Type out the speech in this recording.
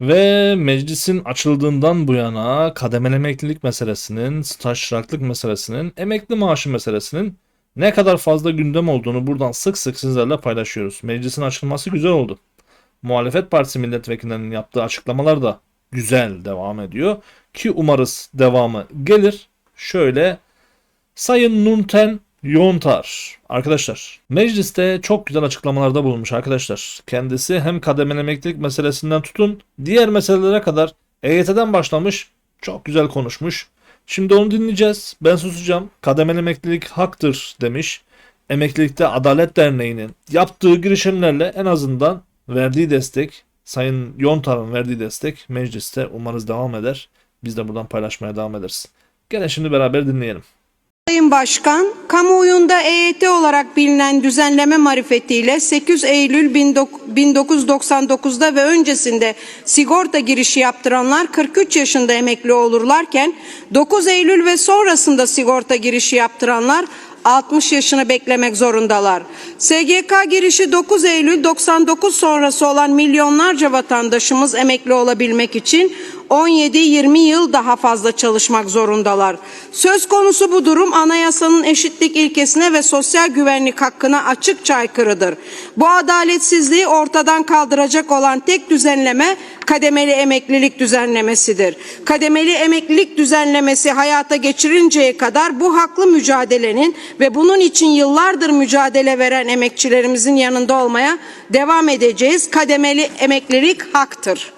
Ve meclisin açıldığından bu yana kademeli emeklilik meselesinin, staj çıraklık meselesinin, emekli maaşı meselesinin ne kadar fazla gündem olduğunu buradan sık sık sizlerle paylaşıyoruz. Meclisin açılması güzel oldu. Muhalefet Partisi milletvekillerinin yaptığı açıklamalar da güzel devam ediyor. Ki umarız devamı gelir. Şöyle Sayın Nunten Yontar. Arkadaşlar mecliste çok güzel açıklamalarda bulunmuş arkadaşlar. Kendisi hem kademeli emeklilik meselesinden tutun diğer meselelere kadar EYT'den başlamış çok güzel konuşmuş. Şimdi onu dinleyeceğiz. Ben susacağım. Kademeli emeklilik haktır demiş. Emeklilikte Adalet Derneği'nin yaptığı girişimlerle en azından verdiği destek, Sayın Yontar'ın verdiği destek mecliste umarız devam eder. Biz de buradan paylaşmaya devam ederiz. Gelin şimdi beraber dinleyelim. Sayın Başkan, kamuoyunda EYT olarak bilinen düzenleme marifetiyle 8 Eylül 1999'da ve öncesinde sigorta girişi yaptıranlar 43 yaşında emekli olurlarken 9 Eylül ve sonrasında sigorta girişi yaptıranlar 60 yaşını beklemek zorundalar. SGK girişi 9 Eylül 99 sonrası olan milyonlarca vatandaşımız emekli olabilmek için 17-20 yıl daha fazla çalışmak zorundalar. Söz konusu bu durum anayasanın eşitlik ilkesine ve sosyal güvenlik hakkına açıkça aykırıdır. Bu adaletsizliği ortadan kaldıracak olan tek düzenleme kademeli emeklilik düzenlemesidir. Kademeli emeklilik düzenlemesi hayata geçirinceye kadar bu haklı mücadelenin ve bunun için yıllardır mücadele veren emekçilerimizin yanında olmaya devam edeceğiz. Kademeli emeklilik haktır.